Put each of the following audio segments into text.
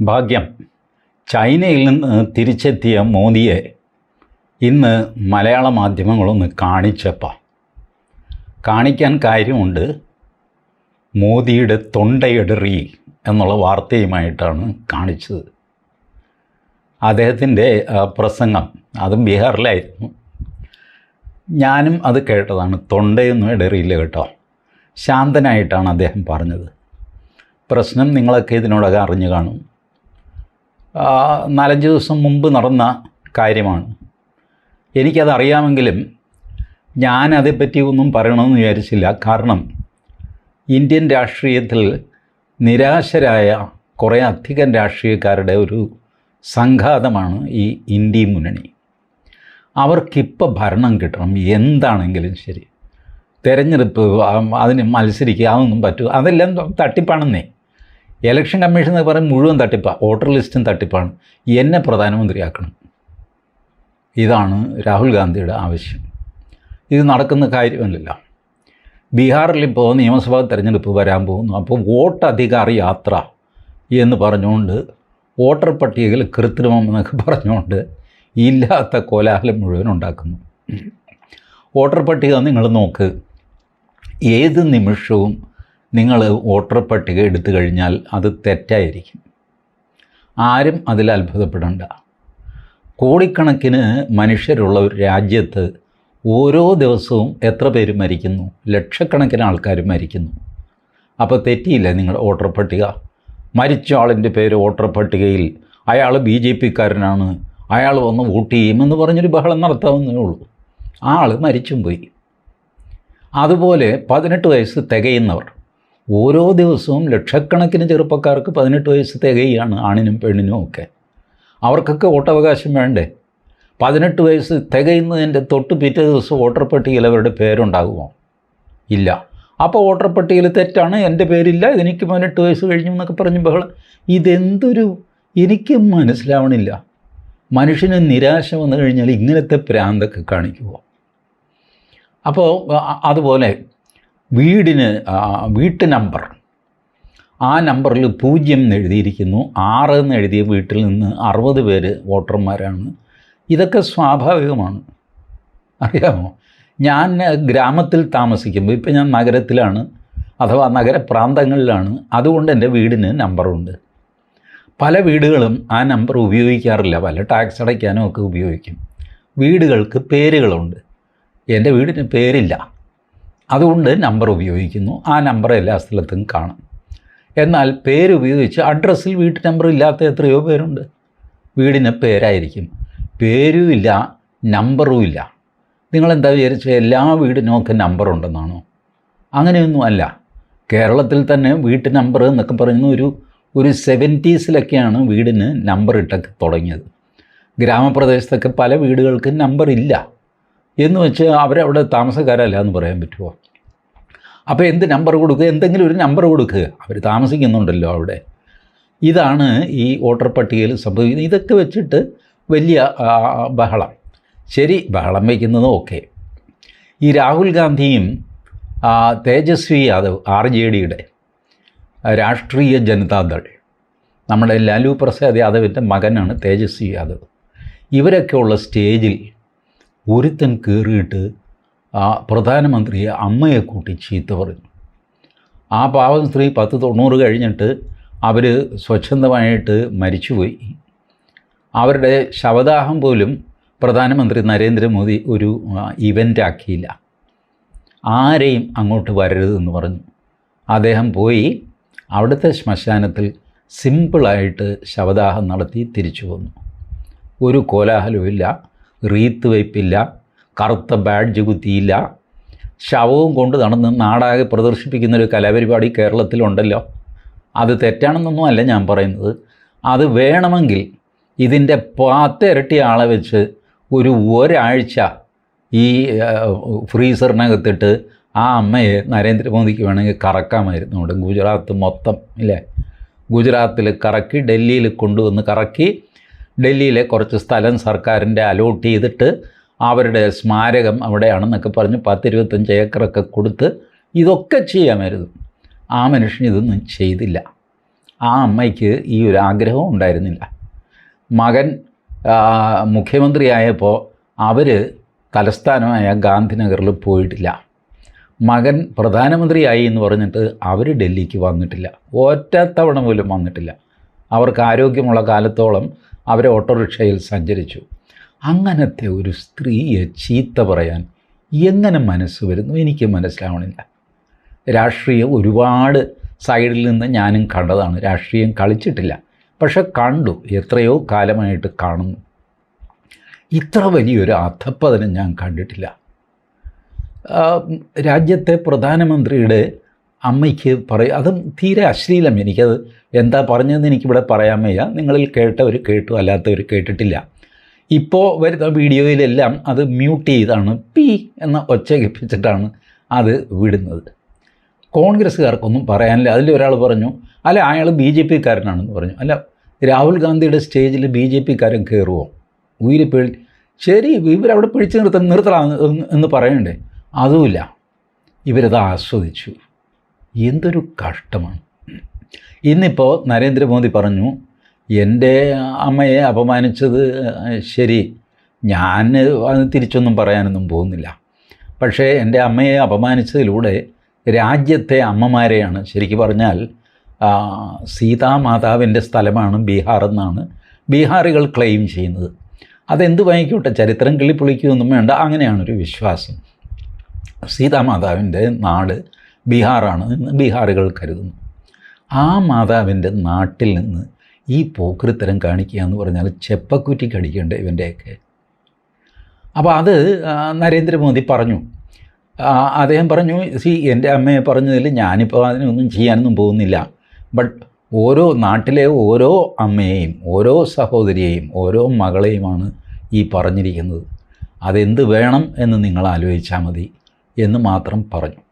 ഭാഗ്യം. ചൈനയിൽ നിന്ന് തിരിച്ചെത്തിയ മോദിയെ ഇന്ന് മലയാള മാധ്യമങ്ങളൊന്ന് കാണിച്ചപ്പോൾ കാണിക്കാൻ കാര്യമുണ്ട്. മോദിയുടെ തൊണ്ടയിടറി എന്നുള്ള വാർത്തയുമായിട്ടാണ് കാണിച്ചത്. അദ്ദേഹത്തിന്റെ പ്രസംഗം അതും ബീഹാറിലായിരുന്നു. ഞാനും അത് കേട്ടതാണ്. തൊണ്ടയൊന്നും ഇടറിയില്ല കേട്ടോ. ശാന്തനായിട്ടാണ് അദ്ദേഹം പറഞ്ഞത്. പ്രശ്നം നിങ്ങളൊക്കെ ഇതിനോടകം അറിഞ്ഞു കാണും. നാലഞ്ച് ദിവസം മുമ്പ് നടന്ന കാര്യമാണ്. എനിക്കത് അറിയാമെങ്കിലും ഞാൻ അതേപ്പറ്റി ഒന്നും പറയണമെന്ന് വിചാരിച്ചില്ല. കാരണം ഇന്ത്യൻ രാഷ്ട്രീയത്തിൽ നിരാശരായ കുറേ അധികം രാഷ്ട്രീയക്കാരുടെ ഒരു സംഘാതമാണ് ഈ ഇന്ത്യ മുന്നണി. അവർക്കിപ്പോൾ ഭരണം കിട്ടണം. എന്താണെങ്കിലും ശരി. തിരഞ്ഞെടുപ്പ് അതിന് മത്സരിക്കുക അതൊന്നും പറ്റൂ. അതെല്ലാം തട്ടിപ്പാണെന്നേ. ഇലക്ഷൻ കമ്മീഷൻ എന്ന് പറയുന്നത് മുഴുവൻ തട്ടിപ്പാണ് വോട്ടർ ലിസ്റ്റും തട്ടിപ്പാണ്. എന്നെ പ്രധാനമന്ത്രിയാക്കണം. ഇതാണ് രാഹുൽ ഗാന്ധിയുടെ ആവശ്യം. ഇത് നടക്കുന്ന കാര്യമല്ലല്ലോ. ബീഹാറിൽ ഇപ്പോൾ നിയമസഭാ തിരഞ്ഞെടുപ്പ് വരാൻ പോകുന്നു. അപ്പോൾ വോട്ട് അധികാര യാത്ര എന്ന് പറഞ്ഞുകൊണ്ട് വോട്ടർ പട്ടികയിൽ കൃത്രിമം എന്നൊക്കെ പറഞ്ഞുകൊണ്ട് ഇല്ലാത്ത കോലാഹലം മുഴുവൻ ഉണ്ടാക്കുന്നു. വോട്ടർ പട്ടിക നിങ്ങൾ നോക്ക്. ഏത് നിമിഷവും നിങ്ങൾ വോട്ടർ പട്ടിക എടുത്തു കഴിഞ്ഞാൽ അത് തെറ്റായിരിക്കും. ആരും അതിൽ അത്ഭുതപ്പെടേണ്ട. കോടിക്കണക്കിന് മനുഷ്യരുള്ള ഒരു രാജ്യത്ത് ഓരോ ദിവസവും എത്ര പേര് മരിക്കുന്നു? ലക്ഷക്കണക്കിന് ആൾക്കാർ മരിക്കുന്നു. അപ്പോൾ തെറ്റിയില്ല നിങ്ങളുടെ വോട്ടർ പട്ടിക? മരിച്ച ആളിന്റെ പേര് വോട്ടർ പട്ടികയിൽ അയാൾ ബി ജെ പിക്കാരനാണ്. അയാൾ വന്ന് വോട്ട് ചെയ്യുമെന്ന് പറഞ്ഞൊരു ബഹളം നടത്താവുന്നേ ഉള്ളൂ. ആൾ മരിച്ചും പോയി. അതുപോലെ പതിനെട്ട് വയസ്സ് തികയുന്നവർ. ഓരോ ദിവസവും ലക്ഷക്കണക്കിന് ചെറുപ്പക്കാർക്ക് പതിനെട്ട് വയസ്സ് തികയാണ് ആണിനും പെണ്ണിനും ഒക്കെ. അവർക്കൊക്കെ വോട്ടവകാശം വേണ്ടേ? പതിനെട്ട് വയസ്സ് തികയുന്നതിന്റെ തൊട്ട് പിറ്റേ ദിവസം വോട്ടർ പട്ടികയിൽ അവരുടെ പേരുണ്ടാകുമോ? ഇല്ല. അപ്പോൾ വോട്ടർ പട്ടികയിൽ തെറ്റാണ് എന്റെ പേരില്ല എനിക്ക് പതിനെട്ട് വയസ്സ് കഴിഞ്ഞു എന്നൊക്കെ പറഞ്ഞ് ബഹളം ഇതെന്തൊരു എനിക്ക് മനസ്സിലാവണില്ല. മനുഷ്യന് നിരാശ വന്നു കഴിഞ്ഞാൽ ഇങ്ങനത്തെ പ്രാന്തൊക്കെ കാണിക്കുമോ അപ്പോൾ അതുപോലെ വീടിന് വീട്ട് നമ്പർ. ആ നമ്പറിൽ പൂജ്യം എന്ന് എഴുതിയിരിക്കുന്നു. ആറ് എന്ന് എഴുതിയ വീട്ടിൽ നിന്ന് അറുപത് പേര് വോട്ടർമാരാണ്. ഇതൊക്കെ സ്വാഭാവികമാണ്. അറിയാമോ? ഞാൻ ഗ്രാമത്തിൽ താമസിക്കുമ്പോൾ ഇപ്പം ഞാൻ നഗരത്തിലാണ് അഥവാ നഗരപ്രാന്തങ്ങളിലാണ് അതുകൊണ്ട് എന്റെ വീടിന് നമ്പറുണ്ട്. പല വീടുകളും ആ നമ്പർ ഉപയോഗിക്കാറില്ല. പല ടാക്സ് അടയ്ക്കാനും ഒക്കെ ഉപയോഗിക്കും. വീടുകൾക്ക് പേരുകളുണ്ട്. എന്റെ വീടിന് പേരില്ല. അതുകൊണ്ട് നമ്പർ ഉപയോഗിക്കുന്നു. ആ നമ്പർ എല്ലാ സ്ഥലത്തും കാണും. എന്നാൽ പേരുപയോഗിച്ച് അഡ്രസ്സിൽ വീട്ടു നമ്പർ ഇല്ലാത്ത എത്രയോ പേരുണ്ട്. വീടിന് പേരായിരിക്കും. പേരും ഇല്ല നമ്പറും ഇല്ല. നിങ്ങളെന്താ വിചാരിച്ച എല്ലാ വീടിനും ഒക്കെ നമ്പർ ഉണ്ടെന്നാണോ? അങ്ങനെയൊന്നും അല്ല. കേരളത്തിൽ തന്നെ വീട്ടു നമ്പർ എന്നൊക്കെ പറയുന്ന ഒരു ഒരു സെവന്റീസിലൊക്കെയാണ് വീടിന് നമ്പർ ഇട്ടൊക്കെ തുടങ്ങിയത്. ഗ്രാമപ്രദേശത്തൊക്കെ പല വീടുകൾക്ക് നമ്പർ ഇല്ല. എന്ന് വെച്ച് അവരവിടെ താമസക്കാരല്ല എന്ന് പറയാൻ പറ്റുമോ? അപ്പോൾ എന്ത് നമ്പർ കൊടുക്കുക? എന്തെങ്കിലും ഒരു നമ്പർ കൊടുക്കുക. അവർ താമസിക്കുന്നുണ്ടല്ലോ അവിടെ. ഇതാണ് ഈ വോട്ടർ പട്ടികയിൽ സംഭവിക്കുന്നത്. ഇതൊക്കെ വെച്ചിട്ട് വലിയ ബഹളം. ശരി ബഹളം വയ്ക്കുന്നതും ഓക്കെ. ഈ രാഹുൽ ഗാന്ധിയും തേജസ്വി യാദവ് ആർ ജെ ഡിയുടെ രാഷ്ട്രീയ ജനതാദൾ നമ്മുടെ ലാലു പ്രസാദ് യാദവിന്റെ മകനാണ് തേജസ്വി യാദവ്. ഇവരൊക്കെ ഉള്ള സ്റ്റേജിൽ ഒരുത്തൻ കയറിയിട്ട് ആ പ്രധാനമന്ത്രിയെ അമ്മയെ കൂട്ടി ചീത്ത പറഞ്ഞു. ആ പാവം സ്ത്രീ പത്ത് തൊണ്ണൂറ് കഴിഞ്ഞിട്ട് അവർ സ്വച്ഛന്തമായിട്ട് മരിച്ചുപോയി. അവരുടെ ശവദാഹം പോലും പ്രധാനമന്ത്രി നരേന്ദ്രമോദി ഒരു ഇവന്റ് ആക്കിയില്ല. ആരെയും അങ്ങോട്ട് വരരുതെന്ന് പറഞ്ഞു. അദ്ദേഹം പോയി അവിടുത്തെ ശ്മശാനത്തിൽ സിമ്പിളായിട്ട് ശവദാഹം നടത്തി തിരിച്ചു വന്നു. ഒരു കോലാഹലവുമില്ല റീത്ത് വയ്പ്പില്ല കറുത്ത ബാഡ്ജ് കുത്തിയില്ല. ശവവും കൊണ്ട് നടന്ന് നാടാകെ പ്രദർശിപ്പിക്കുന്ന ഒരു കലാപരിപാടി കേരളത്തിലുണ്ടല്ലോ. അത് തെറ്റാണെന്നൊന്നും അല്ല ഞാൻ പറയുന്നത്. അത് വേണമെങ്കിൽ ഇതിന്റെ പത്തിരട്ടി ആളെ വെച്ച് ഒരു ഒരാഴ്ച ഈ ഫ്രീസറിനകത്തിട്ട് ആ അമ്മയെ നരേന്ദ്രമോദിക്ക് വേണമെങ്കിൽ കറക്കാമായിരുന്നു ഗുജറാത്ത് മൊത്തം ഇല്ലേ? ഗുജറാത്തിൽ കറക്കി ഡൽഹിയിൽ കൊണ്ടുവന്ന് കറക്കി ഡൽഹിയിലെ കുറച്ച് സ്ഥലം സർക്കാരിന്റെ അലോട്ട് ചെയ്തിട്ട് അവരുടെ സ്മാരകം അവിടെയാണെന്നൊക്കെ പറഞ്ഞ് പത്തിരുപത്തഞ്ച് ഏക്കറൊക്കെ കൊടുത്ത് ഇതൊക്കെ ചെയ്യാമായിരുന്നു. ആ മനുഷ്യൻ ഇതൊന്നും ചെയ്തില്ല. ആ അമ്മയ്ക്ക് ഈ ഒരു ആഗ്രഹവും ഉണ്ടായിരുന്നില്ല. മകൻ മുഖ്യമന്ത്രിയായപ്പോൾ അവർ തലസ്ഥാനമായ ഗാന്ധിനഗറിൽ പോയിട്ടില്ല. മകൻ പ്രധാനമന്ത്രിയായി എന്ന് പറഞ്ഞിട്ട് അവർ ഡൽഹിക്ക് വന്നിട്ടില്ല. ഒറ്റത്തവണ പോലും വന്നിട്ടില്ല. അവർക്ക് ആരോഗ്യമുള്ള കാലത്തോളം അവർ ഓട്ടോറിക്ഷയിൽ സഞ്ചരിച്ചു. അങ്ങനത്തെ ഒരു സ്ത്രീയെ ചീത്ത പറയാൻ എങ്ങനെ മനസ്സ് വരുന്നു? എനിക്ക് മനസ്സിലാവണില്ല. രാഷ്ട്രീയം ഒരുപാട് സൈഡിൽ നിന്ന് ഞാനും കണ്ടതാണ്. രാഷ്ട്രീയം കളിച്ചിട്ടില്ല. പക്ഷെ കണ്ടു. എത്രയോ കാലമായിട്ട് കാണുന്നു. ഇത്ര വലിയൊരു അധപ്പതനം ഞാൻ കണ്ടിട്ടില്ല. രാജ്യത്തെ പ്രധാനമന്ത്രിയുടെ അമ്മയ്ക്ക് പറയും അതും തീരെ അശ്ലീലം എനിക്കത് എന്താ പറഞ്ഞതെന്ന് എനിക്കിവിടെ പറയാൻ വയ്യ. നിങ്ങളിൽ കേട്ടവർ കേട്ടു അല്ലാത്തവർ കേട്ടിട്ടില്ല. ഇപ്പോൾ വരുന്ന വീഡിയോയിലെല്ലാം അത് മ്യൂട്ട് ചെയ്താണ് പി എന്ന ഒച്ച കേൾപ്പിച്ചിട്ടാണ് അത് വിടുന്നത്. കോൺഗ്രസ്സുകാർക്കൊന്നും പറയാനില്ല. അതിലൊരാൾ പറഞ്ഞു അല്ല അയാൾ ബി ജെ പിക്കാരനാണെന്ന് പറഞ്ഞു. അല്ല രാഹുൽ ഗാന്ധിയുടെ സ്റ്റേജിൽ ബി ജെ പിക്കാരൻ കയറുമോ ഉയിര് പേടി ശരി ഇവരവിടെ പിടിച്ചു നിർത്ത നിർത്തണം എന്ന് പറയണ്ടേ അതുമില്ല. ഇവരത് ആസ്വദിച്ചു. എന്തൊരു കഷ്ടമാണ്. ഇന്നിപ്പോൾ നരേന്ദ്രമോദി പറഞ്ഞു എന്റെ അമ്മയെ അപമാനിച്ചത് ശരി ഞാൻ അത് തിരിച്ചൊന്നും പറയാനൊന്നും പോകുന്നില്ല. പക്ഷേ എന്റെ അമ്മയെ അപമാനിച്ചതിലൂടെ രാജ്യത്തെ അമ്മമാരെയാണ് ശരിക്കും പറഞ്ഞാൽ സീതാമാതാവിന്റെ സ്ഥലമാണ് ബീഹാർ എന്നാണ് ബീഹാറികൾ ക്ലെയിം ചെയ്യുന്നത്. അതെന്ത് വാങ്ങിക്കോട്ടെ ചരിത്രം കിളിപ്പൊളിക്കുകയൊന്നും വേണ്ട അങ്ങനെയാണൊരു വിശ്വാസം. സീതാമാതാവിന്റെ നാട് ബീഹാറാണ് എന്ന് ബീഹാറുകൾ കരുതുന്നു. ആ മാതാവിന്റെ നാട്ടിൽ നിന്ന് ഈ പോക്കൃത്തരം കാണിക്കുക എന്ന് പറഞ്ഞാൽ ചെപ്പക്കുറ്റി കടിക്കേണ്ട ഇവന്റെയൊക്കെ. അപ്പോൾ അത് നരേന്ദ്രമോദി പറഞ്ഞു. അദ്ദേഹം പറഞ്ഞു സി എന്റെ അമ്മയെ പറഞ്ഞതിൽ ഞാനിപ്പോൾ അതിനൊന്നും ചെയ്യാനൊന്നും പോകുന്നില്ല. ബട്ട് ഓരോ നാട്ടിലെ ഓരോ അമ്മയെയും ഓരോ സഹോദരിയെയും ഓരോ മകളെയുമാണ് ഈ പറഞ്ഞിരിക്കുന്നത്. അതെന്ത് വേണം എന്ന് നിങ്ങൾ ആലോചിച്ചാൽ മതി എന്ന് മാത്രം പറഞ്ഞു.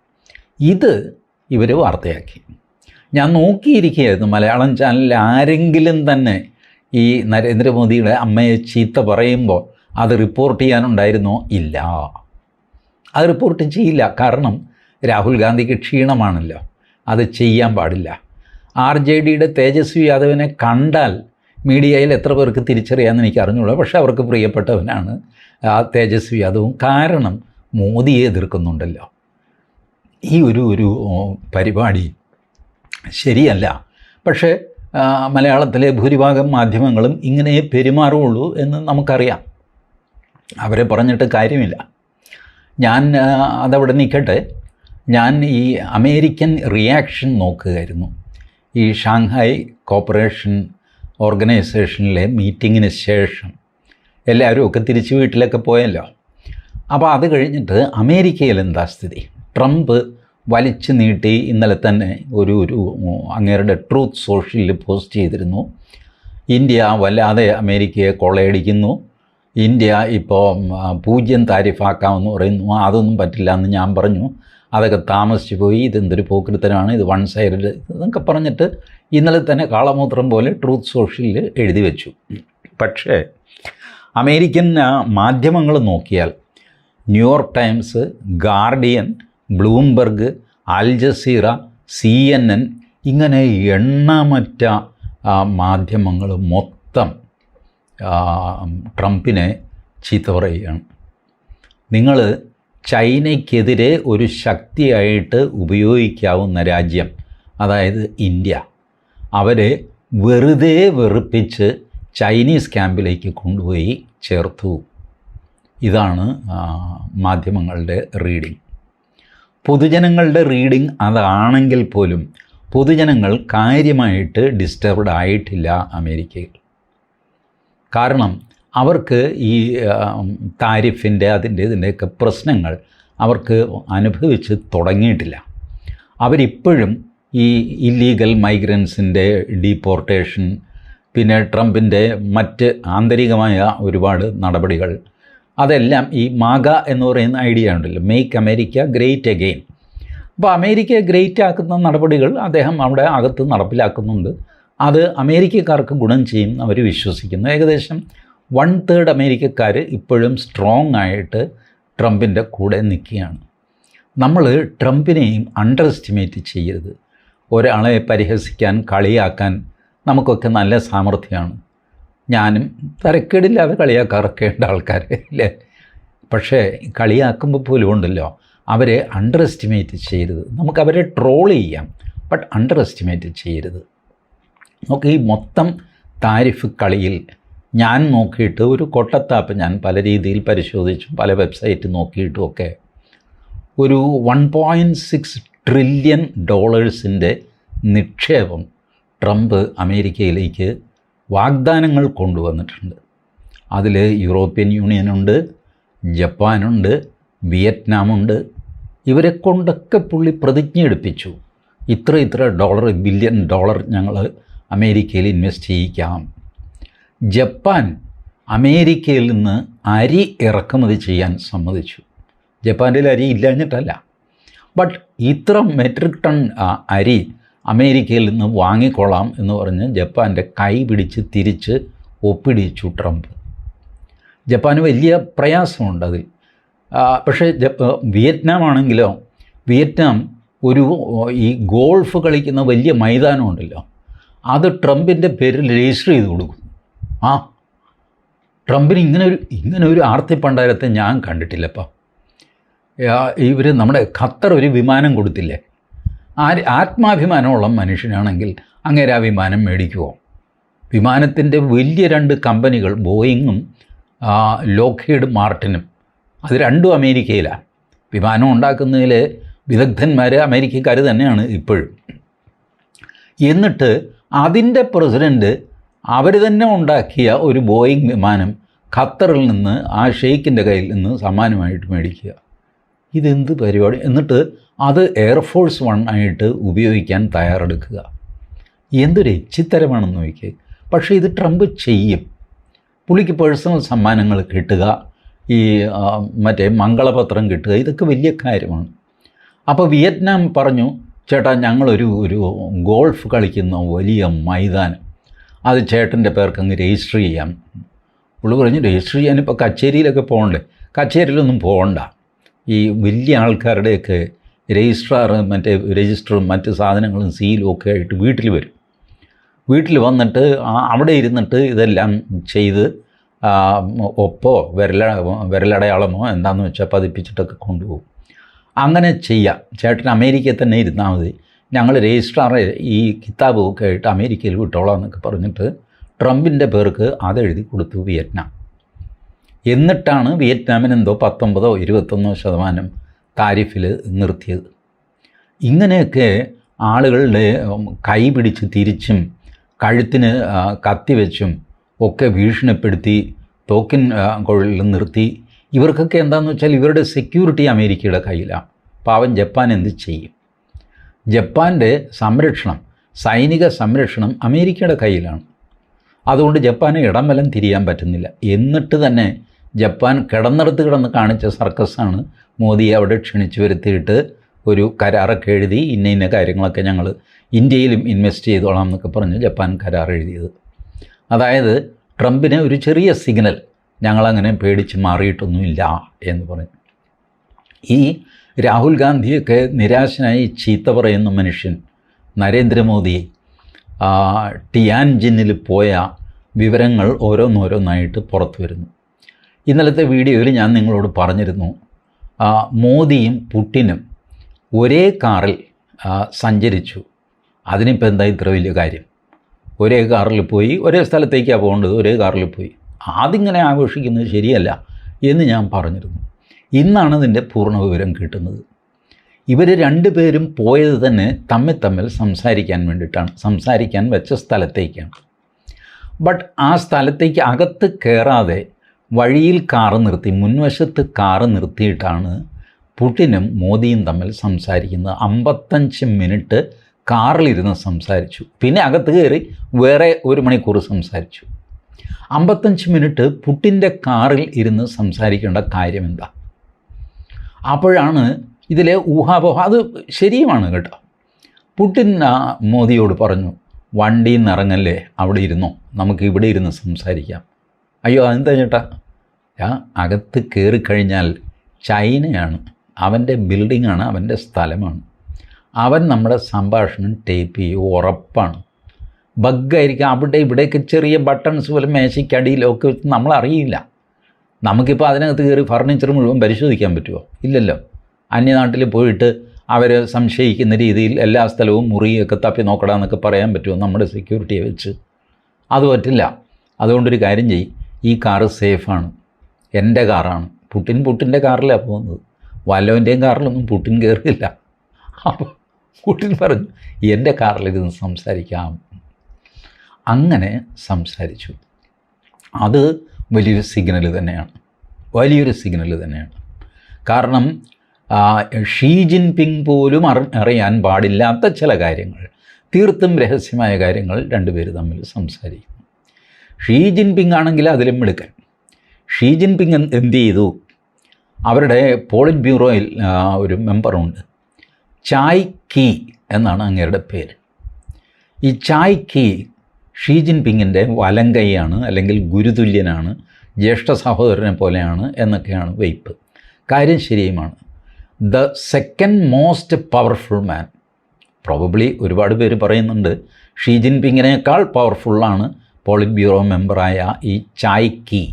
ഇത് ഇവർ വാർത്തയാക്കി. ഞാൻ നോക്കിയിരിക്കുകയായിരുന്നു മലയാളം ചാനലിൽ ആരെങ്കിലും തന്നെ ഈ നരേന്ദ്രമോദിയുടെ അമ്മയെ ചീത്ത പറയുമ്പോൾ അത് റിപ്പോർട്ട് ചെയ്യാനുണ്ടായിരുന്നോ? ഇല്ല. അത് റിപ്പോർട്ട് ചെയ്യില്ല. കാരണം രാഹുൽ ഗാന്ധിക്ക് ക്ഷീണമാണല്ലോ. അത് ചെയ്യാൻ പാടില്ല. ആർ ജെ ഡിയുടെ തേജസ്വി യാദവിനെ കണ്ടാൽ മീഡിയയിൽ എത്ര പേർക്ക് തിരിച്ചറിയാമെന്ന് എനിക്ക് അറിഞ്ഞുള്ളൂ പക്ഷേ അവർക്ക് പ്രിയപ്പെട്ടവനാണ് ആ തേജസ്വി യാദവും. കാരണം മോദിയെ എതിർക്കുന്നുണ്ടല്ലോ. ഈ ഒരു ഒരു പരിപാടി ശരിയല്ല. പക്ഷേ മലയാളത്തിലെ ഭൂരിഭാഗം മാധ്യമങ്ങളും ഇങ്ങനെ പെരുമാറുള്ളൂ എന്ന് നമുക്കറിയാം. അവരെ പറഞ്ഞിട്ട് കാര്യമില്ല. ഞാൻ അതവിടെ നിൽക്കട്ടെ. ഞാൻ ഈ അമേരിക്കൻ റിയാക്ഷൻ നോക്കുകയായിരുന്നു. ഈ ഷാങ്ഹായ് കോപ്പറേഷൻ ഓർഗനൈസേഷനിലെ മീറ്റിങ്ങിന് ശേഷം എല്ലാവരും ഒക്കെ തിരിച്ച് വീട്ടിലൊക്കെ പോയല്ലോ. അപ്പോൾ അത് കഴിഞ്ഞിട്ട് അമേരിക്കയിൽ എന്താ സ്ഥിതി? ട്രംപ് വലിച്ചു നീട്ടി ഇന്നലെ തന്നെ ഒരു ഒരു അങ്ങേരുടെ ട്രൂത്ത് സോഷ്യലിൽ പോസ്റ്റ് ചെയ്തിരുന്നു. ഇന്ത്യ വല്ലാതെ അമേരിക്കയെ കൊള്ളയടിക്കുന്നു. ഇന്ത്യ ഇപ്പോൾ പൂജ്യം താരിഫാക്കാമെന്ന് പറയുന്നു. അതൊന്നും പറ്റില്ല എന്ന് ഞാൻ പറഞ്ഞു. അതൊക്കെ താമസിച്ചു പോയി. ഇതെന്തൊരു പോക്കിരുത്തനാണ് ഇത് വൺ സൈഡ് എന്നൊക്കെ പറഞ്ഞിട്ട് ഇന്നലെ തന്നെ കാളമൂത്രം പോലെ ട്രൂത്ത് സോഷ്യലിൽ എഴുതി വെച്ചു. പക്ഷേ അമേരിക്കൻ മാധ്യമങ്ങൾ നോക്കിയാൽ New York Times Guardian Bloomberg Al Jazeera C N N ഇങ്ങനെ എണ്ണമറ്റ മാധ്യമങ്ങൾ മൊത്തം ട്രംപിനെ ചീത്ത പറയുകയാണ്. നിങ്ങൾ ചൈനയ്ക്കെതിരെ ഒരു ശക്തിയായിട്ട് ഉപയോഗിക്കാവുന്ന രാജ്യം അതായത് ഇന്ത്യ അവരെ വെറുതെ വെറുപ്പിച്ച് ചൈനീസ് ക്യാമ്പിലേക്ക് കൊണ്ടുപോയി ചേർത്തു. ഇതാണ് മാധ്യമങ്ങളുടെ റീഡിംഗ് പൊതുജനങ്ങളുടെ റീഡിംഗ് അതാണെങ്കിൽ പോലും പൊതുജനങ്ങൾ കാര്യമായിട്ട് ഡിസ്റ്റർബ്ഡ് ആയിട്ടില്ല അമേരിക്കയിൽ. കാരണം അവർക്ക് ഈ താരിഫിന്റെ അതിന്റെ ഇതിന്റെയൊക്കെ പ്രശ്നങ്ങൾ അവർക്ക് അനുഭവിച്ച് തുടങ്ങിയിട്ടില്ല. അവരിപ്പോഴും ഈ ഇല്ലീഗൽ മൈഗ്രൻസിന്റെ ഡീപ്പോർട്ടേഷൻ പിന്നെ ട്രംപിന്റെ മറ്റ് ആന്തരികമായ ഒരുപാട് നടപടികൾ അതെല്ലാം ഈ മാഗ എന്ന് പറയുന്ന ഐഡിയ ഉണ്ടല്ലോ. മേക്ക് അമേരിക്ക ഗ്രേറ്റ് അഗെയിൻ അപ്പോൾ അമേരിക്കയെ ഗ്രേറ്റ് ആക്കുന്ന നടപടികൾ അദ്ദേഹം അവിടെ അകത്ത് നടപ്പിലാക്കുന്നുണ്ട്. അത് അമേരിക്കക്കാർക്ക് ഗുണം ചെയ്യും അവർ വിശ്വസിക്കുന്നു. ഏകദേശം വൺ തേർഡ് അമേരിക്കക്കാർ ഇപ്പോഴും സ്ട്രോങ് ആയിട്ട് ട്രംപിന്റെ കൂടെ നിൽക്കുകയാണ്. നമ്മൾ ട്രംപിനെയും അണ്ടർ എസ്റ്റിമേറ്റ് ചെയ്യരുത്. ഒരാളെ പരിഹസിക്കാൻ കളിയാക്കാൻ നമുക്കൊക്കെ നല്ല സാമർഥ്യമാണ്. ഞാനും തരക്കേടില്ലാതെ കളിയാക്കാറൊക്കേണ്ട ആൾക്കാർ അല്ലേ പക്ഷേ കളിയാക്കുമ്പോൾ പോലും ഉണ്ടല്ലോ അവരെ അണ്ടർ എസ്റ്റിമേറ്റ് ചെയ്യരുത്. നമുക്ക് അവരെ ട്രോൾ ചെയ്യാം ബട്ട് അണ്ടർ എസ്റ്റിമേറ്റ് ചെയ്യരുത്. നമുക്ക് ഈ മൊത്തം താരിഫ് കളിയിൽ ഞാൻ നോക്കിയിട്ട് ഒരു കൊട്ടത്താപ്പ് ഞാൻ പല രീതിയിൽ പരിശോധിച്ചും പല വെബ്സൈറ്റ് നോക്കിയിട്ടും ഒക്കെ ഒരു വൺ പോയിന്റ് സിക്സ് ട്രില്യൺ ഡോളേഴ്സിന്റെ നിക്ഷേപം ട്രംപ് അമേരിക്കയിലേക്ക് വാഗ്ദാനങ്ങൾ കൊണ്ടുവന്നിട്ടുണ്ട്. അതിൽ യൂറോപ്യൻ യൂണിയനുണ്ട് ജപ്പാനുണ്ട് വിയറ്റ്നാമുണ്ട്. ഇവരെ കൊണ്ടൊക്കെ പുള്ളി പ്രതിജ്ഞ എടുപ്പിച്ചു. ഇത്ര ഇത്ര ഡോളർ ബില്യൺ ഡോളർ ഞങ്ങൾ അമേരിക്കയിൽ ഇൻവെസ്റ്റ് ചെയ്യിക്കാം. ജപ്പാൻ അമേരിക്കയിൽ നിന്ന് അരി ഇറക്കുമതി ചെയ്യാൻ സമ്മതിച്ചു. ജപ്പാന്റെ അരി ഇല്ലാഞ്ഞിട്ടല്ല. ബട്ട് ഇത്ര മെട്രിക് ടൺ അരി അമേരിക്കയിൽ നിന്ന് വാങ്ങിക്കൊള്ളാം എന്ന് പറഞ്ഞ് ജപ്പാന്റെ കൈ പിടിച്ച് തിരിച്ച് ഒപ്പിടിച്ചു ട്രംപ്. ജപ്പാന് വലിയ പ്രയാസമുണ്ട് അതിൽ. പക്ഷേ വിയറ്റ്നാം ആണെങ്കിലോ വിയറ്റ്നാം ഒരു ഈ ഗോൾഫ് കളിക്കുന്ന വലിയ മൈതാനമുണ്ടല്ലോ അത് ട്രംപിന്റെ പേരിൽ രജിസ്റ്റർ ചെയ്ത് കൊടുക്കും. ആ ട്രംപിന് ഇങ്ങനെ ഒരു ഇങ്ങനെ ഒരു ആർത്തി പണ്ടാരത്തെ ഞാൻ കണ്ടിട്ടില്ലപ്പം. ഇവർ നമ്മുടെ ഖത്തർ ഒരു വിമാനം കൊടുത്തില്ലേ ആ ആത്മാഭിമാനമുള്ള മനുഷ്യനാണെങ്കിൽ അങ്ങേരാ വിമാനം മേടിക്കുമോ വിമാനത്തിന്റെ വലിയ രണ്ട് കമ്പനികൾ ബോയിങ്ങും ലോക്ക്ഹീഡ് മാർട്ടിനും. അത് രണ്ടും അമേരിക്കയിലാണ് വിമാനം ഉണ്ടാക്കുന്നതിൽ വിദഗ്ധന്മാർ അമേരിക്കക്കാർ തന്നെയാണ് ഇപ്പോഴും. എന്നിട്ട് അതിന്റെ പ്രസിഡന്റ് അവർ തന്നെ ഉണ്ടാക്കിയ ഒരു ബോയിങ് വിമാനം ഖത്തറിൽ നിന്ന് ആ ഷെയ്ക്കിന്റെ കയ്യിൽ നിന്ന് സമ്മാനമായിട്ട് മേടിക്കുക. ഇതെന്ത് പരിപാടി? എന്നിട്ട് അത് എയർഫോഴ്സ് വൺ ആയിട്ട് ഉപയോഗിക്കാൻ തയ്യാറെടുക്കുക. എന്തൊരു എച്ചിത്തരമാണെന്ന് നോക്കി പക്ഷേ ഇത് ട്രംപ് ചെയ്യും. പുള്ളിക്ക് പേഴ്സണൽ സമ്മാനങ്ങൾ കിട്ടുക ഈ മറ്റേ മംഗളപത്രം കിട്ടുക ഇതൊക്കെ വലിയ കാര്യമാണ്. അപ്പോൾ വിയറ്റ്നാം പറഞ്ഞു ചേട്ടാ ഞങ്ങളൊരു ഒരു ഗോൾഫ് കളിക്കുന്ന വലിയ മൈതാനം. അത് ചേട്ടന്റെ പേർക്ക് അങ്ങ് രജിസ്റ്റർ ചെയ്യാം. പുള്ളി പറഞ്ഞു രജിസ്റ്റർ ചെയ്യാൻ ഇപ്പോൾ കച്ചേരിയിലൊക്കെ പോകണ്ടേ? കച്ചേരിയിലൊന്നും പോകണ്ട. ഈ വലിയ ആൾക്കാരുടെയൊക്കെ രജിസ്ട്രാർ മറ്റേ രജിസ്റ്ററും മറ്റ് സാധനങ്ങളും സീലും ഒക്കെ ആയിട്ട് വീട്ടിൽ വരും. വീട്ടിൽ വന്നിട്ട് അവിടെ ഇരുന്നിട്ട് ഇതെല്ലാം ചെയ്ത് ഒപ്പോ വിരല വിരലടയാളമോ എന്താണെന്ന് വെച്ചാൽ പതിപ്പിച്ചിട്ടൊക്കെ കൊണ്ടുപോകും. അങ്ങനെ ചെയ്യാം. ചേട്ടൻ അമേരിക്കയിൽ തന്നെ ഇരുന്നാൽ മതി. ഞങ്ങൾ രജിസ്ട്രാറെ ഈ കിതാബ് ഒക്കെ ആയിട്ട് അമേരിക്കയിൽ വിട്ടോളാം എന്നൊക്കെ പറഞ്ഞിട്ട് ട്രംപിന്റെ പേർക്ക് അതെഴുതി കൊടുത്തു വിയറ്റ്നാം. എന്നിട്ടാണ് വിയറ്റ്നാമിന് എന്തോ പത്തൊമ്പതോ ഇരുപത്തൊന്നോ ശതമാനം താരിഫിൽ നിർത്തിയത്. ഇങ്ങനെയൊക്കെ ആളുകളുടെ കൈ പിടിച്ച് തിരിച്ചും കഴുത്തിന് കത്തിവെച്ചും വെച്ചും ഒക്കെ ഭീഷണിപ്പെടുത്തി തോക്കിൻ കുഴലിൽ നിർത്തി. ഇവർക്കൊക്കെ എന്താണെന്ന് വെച്ചാൽ ഇവരുടെ സെക്യൂരിറ്റി അമേരിക്കയുടെ കയ്യിലാണ്. പാവം ജപ്പാൻ എന്ത് ചെയ്യും? ജപ്പാന്റെ സംരക്ഷണം സൈനിക സംരക്ഷണം അമേരിക്കയുടെ കയ്യിലാണ്. അതുകൊണ്ട് ജപ്പാന് ഇടം വലം തിരിയാൻ പറ്റുന്നില്ല. എന്നിട്ട് തന്നെ ജപ്പാൻ കിടന്നിടത്ത് കിടന്ന് കാണിച്ച സർക്കസാണ് മോദി അവിടെ ക്ഷണിച്ചു വരുത്തിയിട്ട് ഒരു കരാറൊക്കെ എഴുതി ഇന്ന ഇന്ന കാര്യങ്ങളൊക്കെ ഞങ്ങൾ ഇന്ത്യയിലും ഇൻവെസ്റ്റ് ചെയ്തോളാം എന്നൊക്കെ പറഞ്ഞ് ജപ്പാൻ കരാർ എഴുതിയത്. അതായത് ട്രംപിന് ഒരു ചെറിയ സിഗ്നൽ ഞങ്ങളങ്ങനെ പേടിച്ച് മാറിയിട്ടൊന്നുമില്ല എന്ന് പറഞ്ഞു. ഈ രാഹുൽ ഗാന്ധിയൊക്കെ നിരാശനായി ചീത്ത പറയുന്ന മനുഷ്യൻ നരേന്ദ്രമോദി ടിയാൻ ടിയാൻജിനിൽ പോയ വിവരങ്ങൾ ഓരോന്നോരോന്നായിട്ട് പുറത്തു വരുന്നു. ഇന്നലത്തെ വീഡിയോയിൽ ഞാൻ നിങ്ങളോട് പറഞ്ഞിരുന്നു മോദിയും പുട്ടിനും ഒരേ കാറിൽ സഞ്ചരിച്ചു. അതിനിപ്പോൾ എന്താ ഇത്ര വലിയ കാര്യം? ഒരേ കാറിൽ പോയി ഒരേ സ്ഥലത്തേക്കാണ് പോകേണ്ടത് ഒരേ കാറിൽ പോയി. അതിങ്ങനെ ആഘോഷിക്കുന്നത് ശരിയല്ല എന്ന് ഞാൻ പറഞ്ഞിരുന്നു. ഇന്നാണ് ഇതിന്റെ പൂർണ വിവരം കിട്ടുന്നത്. ഇവർ രണ്ടുപേരും പോയത് തന്നെ തമ്മിൽ തമ്മിൽ സംസാരിക്കാൻ വേണ്ടിയിട്ടാണ് സംസാരിക്കാൻ വെച്ച സ്ഥലത്തേക്കാണ്. ബട്ട് ആ സ്ഥലത്തേക്ക് അകത്ത് കയറാതെ വഴിയിൽ കാറ് നിർത്തി മുൻവശത്ത് കാറ് നിർത്തിയിട്ടാണ് പുടിനും മോദിയും തമ്മിൽ സംസാരിക്കുന്നത്. അമ്പത്തഞ്ച് മിനിറ്റ് കാറിലിരുന്ന് സംസാരിച്ചു. പിന്നെ അകത്ത് കയറി വേറെ ഒരു മണിക്കൂർ സംസാരിച്ചു. അമ്പത്തഞ്ച് മിനിറ്റ് പുട്ടിന്റെ കാറിൽ ഇരുന്ന് സംസാരിക്കേണ്ട കാര്യം എന്താ? അപ്പോഴാണ് ഇതിലെ ഊഹാപോഹ. അത് ശരിയുമാണ് കേട്ടോ. പുട്ടിൻ മോദിയോട് പറഞ്ഞു വണ്ടിയിൽ നിന്ന് ഇറങ്ങല്ലേ അവിടെ ഇരുന്നോ? നമുക്ക് ഇവിടെ ഇരുന്ന് സംസാരിക്കാം. അയ്യോ അതെന്താ ചേട്ടാ? അകത്ത് കയറി കഴിഞ്ഞാൽ ചൈനയാണ്. അവന്റെ ബിൽഡിങ്ങാണ് അവന്റെ സ്ഥലമാണ്. അവൻ നമ്മുടെ സംഭാഷണം ടേപ്പ് ചെയ്യും ഉറപ്പാണ്. ബഗ്ഗായിരിക്കും അവിടെ ഇവിടെയൊക്കെ ചെറിയ ബട്ടൺസ് പോലെ മേശയ്ക്കടിയിലൊക്കെ വെച്ച് നമ്മളറിയില്ല. നമുക്കിപ്പോൾ അതിനകത്ത് കയറി ഫർണിച്ചർ മുഴുവൻ പരിശോധിക്കാൻ പറ്റുമോ? ഇല്ലല്ലോ. അന്യനാട്ടിൽ പോയിട്ട് അവർ സംശയിക്കുന്ന രീതിയിൽ എല്ലാ സ്ഥലവും മുറിയൊക്കെ തപ്പി നോക്കടാന്നൊക്കെ പറയാൻ പറ്റുമോ നമ്മുടെ സെക്യൂരിറ്റിയെ വെച്ച്? അത് പറ്റില്ല. അതുകൊണ്ടൊരു കാര്യം ചെയ്യും ഈ കാറ് സേഫാണ് എന്റെ കാറാണ്. പുട്ടിൻ പുട്ടിന്റെ കാറിലാണ് പോകുന്നത്. വല്ലവന്റെയും കാറിലൊന്നും പുട്ടിൻ കയറിയില്ല അപ്പോൾ പുട്ടിൻ പറഞ്ഞു എന്റെ കാറിലിരുന്ന് സംസാരിക്കാം. അങ്ങനെ സംസാരിച്ചു. അത് വലിയൊരു സിഗ്നൽ തന്നെയാണ്. വലിയൊരു സിഗ്നൽ തന്നെയാണ്. കാരണം ഷീ ജിൻ പിങ് പോലും അറി അറിയാൻ പാടില്ലാത്ത ചില കാര്യങ്ങൾ തീർത്തും രഹസ്യമായ കാര്യങ്ങൾ രണ്ടുപേർ തമ്മിൽ സംസാരിക്കുന്നു. ഷീ ജിൻ പിങ് ആണെങ്കിൽ അതിലും മിടുക്കൻ. ഷീ ജിൻപിങ് എന്ത് ചെയ്തു? അവരുടെ പോളിറ്റ് ബ്യൂറോയിൽ ഒരു മെമ്പറുണ്ട്. ചായ് കീ എന്നാണ് അങ്ങേരുടെ പേര്. ഈ ചായ് കീ ഷീ ജിൻപിങ്ങിന്റെ വലങ്കൈയാണ് അല്ലെങ്കിൽ ഗുരുതുല്യനാണ് ജ്യേഷ്ഠ സഹോദരനെ പോലെയാണ് എന്നൊക്കെയാണ് വെയ്പ്പ്. കാര്യം ശരിയുമാണ്. The second most powerful man. Probably ഒരുപാട് പേര് പറയുന്നുണ്ട് ഷീ ജിൻപിങ്ങിനേക്കാൾ പവർഫുള്ളാണ് പോളിറ്റ് ബ്യൂറോ മെമ്പറായ ഈ ചായ് കീ.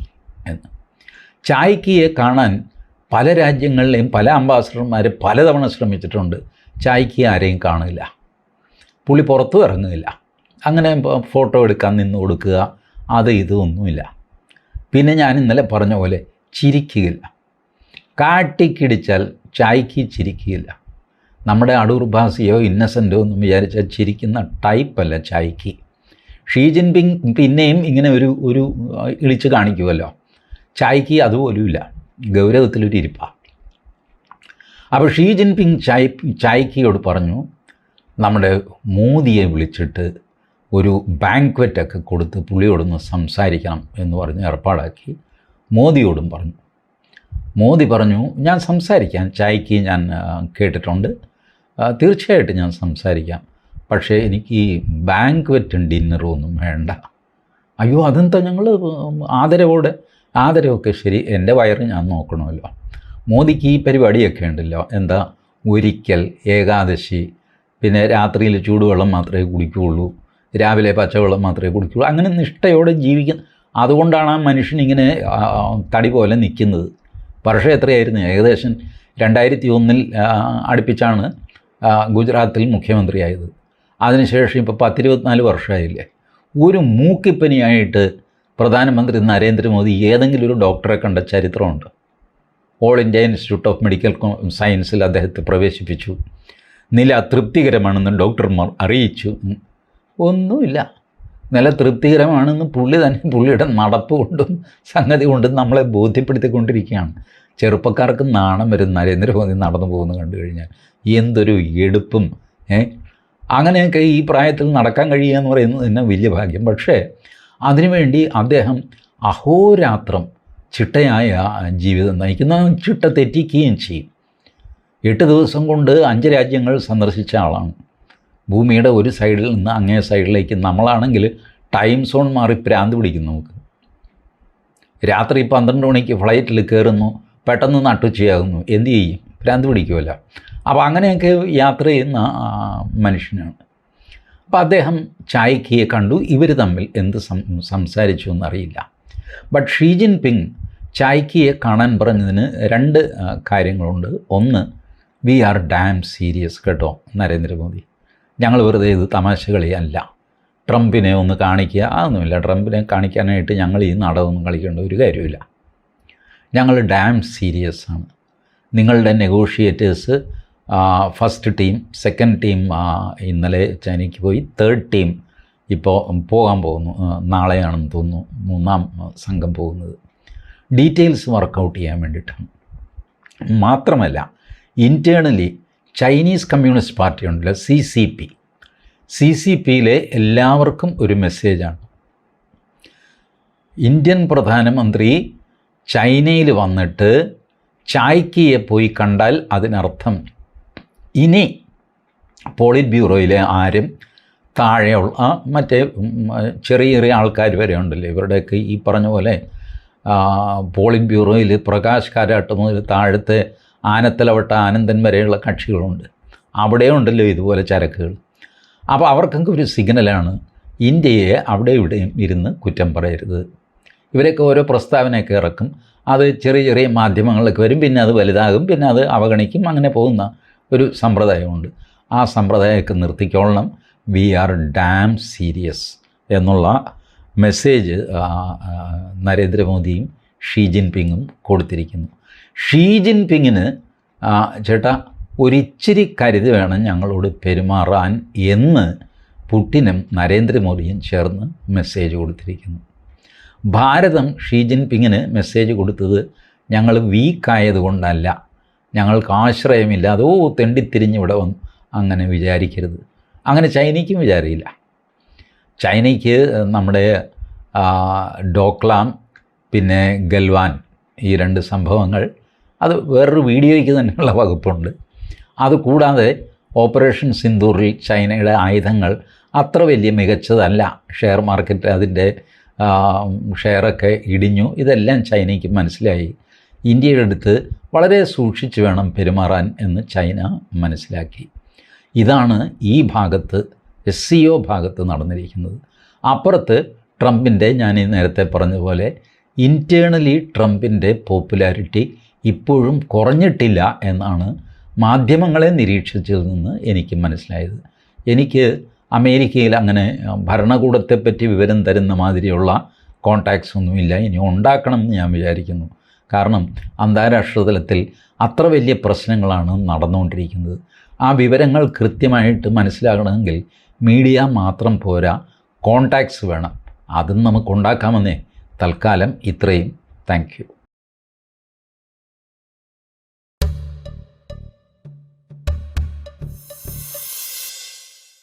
ചായ് കീയെ കാണാൻ പല രാജ്യങ്ങളിലെയും പല അംബാസഡർമാർ പലതവണ ശ്രമിച്ചിട്ടുണ്ട്. ചായ്ക്കിയെ ആരെയും കാണില്ല പുള്ളി പുറത്തും ഇറങ്ങുന്നില്ല. അങ്ങനെ ഫോട്ടോ എടുക്കാൻ നിന്ന് കൊടുക്കുക അത് ഇതൊന്നുമില്ല പിന്നെ ഞാൻ ഇന്നലെ പറഞ്ഞ പോലെ ചിരിക്കുകയില്ല. കാട്ടിക്കിടിച്ചാൽ ചായ്ക്ക് ചിരിക്കുകയില്ല. നമ്മുടെ അടൂർ ഭാസിയോ ഇന്നസെന്റോ ഒന്നും വിചാരിച്ചാൽ ചിരിക്കുന്ന ടൈപ്പല്ല ചായ്ക്ക്. ഷീ ജിൻപിങ് പിന്നെയും ഇങ്ങനെ ഒരു ഒരു ഇളിച്ച് കാണിക്കുമല്ലോ ചായക്ക് അതുപോലുമില്ല ഗൗരവത്തിലൊരു ഇരിപ്പാണ് അപ്പോൾ ഷീ ജിൻപിങ് ചായ് ചായ്ക്കിയോട് പറഞ്ഞു നമ്മുടെ മോദിയെ വിളിച്ചിട്ട് ഒരു ബാങ്ക്വറ്റൊക്കെ കൊടുത്ത് പുള്ളിയോടൊന്ന് സംസാരിക്കണം എന്ന് പറഞ്ഞ് ഏർപ്പാടാക്കി മോദിയോടും പറഞ്ഞു. മോദി പറഞ്ഞു ഞാൻ സംസാരിക്കാം ചായക്ക് ഞാൻ കേട്ടിട്ടുണ്ട്. തീർച്ചയായിട്ടും ഞാൻ സംസാരിക്കാം. പക്ഷേ എനിക്ക് ഈ ബാങ്ക്വറ്റും ഡിന്നറും ഒന്നും വേണ്ട. അയ്യോ അതെന്താ ഞങ്ങൾ ആദരവോടെ ആദരവൊക്കെ ശരി എന്റെ വയറ് ഞാൻ നോക്കണമല്ലോ. മോദിക്ക് ഈ പരിപാടിയൊക്കെ ഉണ്ടല്ലോ. എന്താ? ഒരിക്കൽ ഏകാദശി. പിന്നെ രാത്രിയിൽ ചൂടുവെള്ളം മാത്രമേ കുടിക്കുകയുള്ളൂ. രാവിലെ പച്ചവെള്ളം മാത്രമേ കുടിക്കുകയുള്ളൂ. അങ്ങനെ നിഷ്ഠയോടെ ജീവിക്കുന്ന അതുകൊണ്ടാണ് ആ മനുഷ്യൻ ഇങ്ങനെ തടി പോലെ നിൽക്കുന്നത്. വർഷം എത്രയായിരുന്നു? ഏകദേശം രണ്ടായിരത്തി ഒന്നിൽ അടുപ്പിച്ചാണ് ഗുജറാത്തിൽ മുഖ്യമന്ത്രിയായത്. അതിനുശേഷം ഇപ്പോൾ പത്തിരുപത്തിനാല് വർഷമായില്ലേ? ഒരു മൂക്കിപ്പനിയായിട്ട് പ്രധാനമന്ത്രി നരേന്ദ്രമോദി ഏതെങ്കിലും ഒരു ഡോക്ടറെ കണ്ട ചരിത്രമുണ്ട്. All India Institute of Medical സയൻസിൽ അദ്ദേഹത്തെ പ്രവേശിപ്പിച്ചു. നില തൃപ്തികരമാണെന്ന് ഡോക്ടർമാർ അറിയിച്ചു. ഒന്നുമില്ല. നില തൃപ്തികരമാണെന്ന് പുള്ളി തന്നെ പുള്ളിയുടെ നടപ്പ് കൊണ്ടും സംഗതി കൊണ്ടും നമ്മളെ ബോധ്യപ്പെടുത്തിക്കൊണ്ടിരിക്കുകയാണ്. ചെറുപ്പക്കാർക്ക് നാണം വരും നരേന്ദ്രമോദി നടന്നു പോകുന്നത് കണ്ടു കഴിഞ്ഞാൽ. എന്തൊരു എടുപ്പും അങ്ങനെയൊക്കെ ഈ പ്രായത്തിൽ നടക്കാൻ കഴിയുക എന്ന് പറയുന്നത് തന്നെ വലിയ ഭാഗ്യം. പക്ഷേ അതിനുവേണ്ടി അദ്ദേഹം അഹോരാത്രം ചിട്ടയായ ജീവിതം നയിക്കുന്ന ചിട്ട തെറ്റിക്കുകയും ചെയ്യും. എട്ട് ദിവസം കൊണ്ട് അഞ്ച് രാജ്യങ്ങൾ സന്ദർശിച്ച ആളാണ്. ഭൂമിയുടെ ഒരു സൈഡിൽ നിന്ന് അങ്ങേ സൈഡിലേക്ക് നമ്മളാണെങ്കിൽ ടൈം സോൺ മാറി പ്രാന്ത് പിടിക്കും നമുക്ക്. രാത്രി പന്ത്രണ്ട് മണിക്ക് ഫ്ലൈറ്റിൽ കയറുന്നു പെട്ടെന്ന് നട്ടുച്ചയാകുന്നു എന്ത് ചെയ്യും? ഭ്രാന്ത് പിടിക്കുമല്ല. അപ്പോൾ അങ്ങനെയൊക്കെ യാത്ര ചെയ്യുന്ന മനുഷ്യനാണ്. അപ്പോൾ അദ്ദേഹം ചായക്കിയെ കണ്ടു. ഇവർ തമ്മിൽ എന്ത് സംസാരിച്ചു എന്നറിയില്ല. ബട്ട് ഷീ ജിൻ പിങ് ചായ്ക്കിയെ കാണാൻ പറഞ്ഞതിന് രണ്ട് കാര്യങ്ങളുണ്ട്. ഒന്ന് വി ആർ ഡാം സീരിയസ് കേട്ടോ നരേന്ദ്രമോദി. ഞങ്ങൾ വെറുതെ ഇത് തമാശ കളിയല്ല ട്രംപിനെ ഒന്ന് കാണിക്കുക. അതൊന്നുമില്ല ട്രംപിനെ കാണിക്കാനായിട്ട് ഞങ്ങൾ ഈ നാടകമൊന്നും കളിക്കേണ്ട ഒരു കാര്യമില്ല ഞങ്ങൾ ഡാം സീരിയസ് ആണ്. നിങ്ങളുടെ നെഗോഷിയേറ്റേഴ്സ് ഫസ്റ്റ് ടീം സെക്കൻഡ് ടീം ഇന്നലെ ചൈനയ്ക്ക് പോയി. തേർഡ് ടീം ഇപ്പോൾ പോകാൻ പോകുന്നു. നാളെയാണെന്ന് തോന്നുന്നു. മൂന്നാം സംഘം പോകുന്നത്. ഡീറ്റെയിൽസ് വർക്കൗട്ട് ചെയ്യാൻ വേണ്ടിയിട്ടാണ്. മാത്രമല്ല ഇന്റേർണലി ചൈനീസ് കമ്മ്യൂണിസ്റ്റ് പാർട്ടി ഉണ്ടല്ലോ C C P C C പിയിലെ എല്ലാവർക്കും ഒരു മെസ്സേജാണ് ഇന്ത്യൻ പ്രധാനമന്ത്രി ചൈനയിൽ വന്നിട്ട് ചായ്ക്കിയെ പോയി കണ്ടാൽ അതിനർത്ഥം ഇനി പോളിറ്റ് ബ്യൂറോയിലെ ആരും താഴെയുള്ള മറ്റേ ചെറിയ ചെറിയ ആൾക്കാർ വരെ ഉണ്ടല്ലോ. ഇവരുടെയൊക്കെ ഈ പറഞ്ഞ പോലെ പോളിറ്റ് ബ്യൂറോയിൽ പ്രകാശ് കാരാട്ട് മുതൽ താഴത്തെ ആനത്തലവട്ട ആനന്ദൻ വരെയുള്ള കക്ഷികളുണ്ട്. അവിടെ ഉണ്ടല്ലോ ഇതുപോലെ ചരക്കുകൾ. അപ്പോൾ അവർക്കൊക്കെ ഒരു സിഗ്നലാണ് ഇന്ത്യയെ അവിടെ ഇവിടെയും ഇരുന്ന് കുറ്റം പറയരുത്. ഇവരൊക്കെ ഓരോ പ്രസ്താവനയൊക്കെ ഇറക്കും. അത് ചെറിയ ചെറിയ മാധ്യമങ്ങളിലൊക്കെ വരും. പിന്നെ അത് വലുതാകും. പിന്നെ അത് അവഗണിക്കും. അങ്ങനെ പോകുന്ന ഒരു സമ്പ്രദായമുണ്ട്. ആ സമ്പ്രദായമൊക്കെ നിർത്തിക്കോളണം. വി ആർ ഡാം സീരിയസ് എന്നുള്ള മെസ്സേജ് നരേന്ദ്രമോദിയും ഷീ ജിൻപിങ്ങും കൊടുത്തിരിക്കുന്നു. ഷീ ജിൻപിങ്ങിന് ചേട്ടാ ഒരിച്ചിരി കരുതി വേണം ഞങ്ങളോട് പെരുമാറാൻ എന്ന് പുട്ടിനും നരേന്ദ്രമോദിയും ചേർന്ന് മെസ്സേജ് കൊടുത്തിരിക്കുന്നു. ഭാരതം ഷീ ജിൻപിങ്ങിന് മെസ്സേജ് കൊടുത്തത് ഞങ്ങൾ വീക്കായത് കൊണ്ടല്ല ഞങ്ങൾക്ക് ആശ്രയമില്ല. അതോ തെണ്ടിത്തിരിഞ്ഞ് ഇവിടെ വന്നു. അങ്ങനെ വിചാരിക്കരുത്. അങ്ങനെ ചൈനയ്ക്കും വിചാരിയില്ല ചൈനയ്ക്ക് നമ്മുടെ ഡോക്ലാം പിന്നെ ഗൽവാൻ ഈ രണ്ട് സംഭവങ്ങൾ അത് വേറൊരു വീഡിയോയ്ക്ക് തന്നെയുള്ള വകുപ്പുണ്ട്. അതുകൂടാതെ ഓപ്പറേഷൻ സിന്ദൂറിൽ ചൈനയുടെ ആയുധങ്ങൾ അത്ര വലിയ മികച്ചതല്ല. ഷെയർ മാർക്കറ്റ് അതിന്റെ ഷെയറൊക്കെ ഇടിഞ്ഞു. ഇതെല്ലാം ചൈനയ്ക്ക് മനസ്സിലായി. ഇന്ത്യയുടെ അടുത്ത് വളരെ സൂക്ഷിച്ച് വേണം പെരുമാറാൻ എന്ന് ചൈന മനസ്സിലാക്കി. ഇതാണ് ഈ ഭാഗത്ത് എസ് സി ഒ ഭാഗത്ത് നടന്നിരിക്കുന്നത്. അപ്പുറത്ത് ട്രംപിന്റെ ഞാൻ ഈ നേരത്തെ പറഞ്ഞ പോലെ ഇന്റേർണലി ട്രംപിന്റെ പോപ്പുലാരിറ്റി ഇപ്പോഴും കുറഞ്ഞിട്ടില്ല എന്നാണ് മാധ്യമങ്ങളെ നിരീക്ഷിച്ചതിൽ നിന്ന് എനിക്ക് മനസ്സിലായത്. എനിക്ക് അമേരിക്കയിൽ അങ്ങനെ ഭരണകൂടത്തെപ്പറ്റി വിവരം തരുന്ന മാതിരിയുള്ള കോണ്ടാക്ട്സ് ഒന്നുമില്ല. ഇനി ഉണ്ടാക്കണം എന്ന് ഞാൻ വിചാരിക്കുന്നു. കാരണം അന്താരാഷ്ട്ര തലത്തിൽ അത്ര വലിയ പ്രശ്നങ്ങളാണ് നടന്നുകൊണ്ടിരിക്കുന്നത്. ആ വിവരങ്ങൾ കൃത്യമായിട്ട് മനസ്സിലാകണമെങ്കിൽ മീഡിയ മാത്രം പോരാ കോണ്ടാക്ട്സ് വേണം. അതും നമുക്ക് ഉണ്ടാക്കാമെന്നേ. തൽക്കാലം ഇത്രയും. താങ്ക്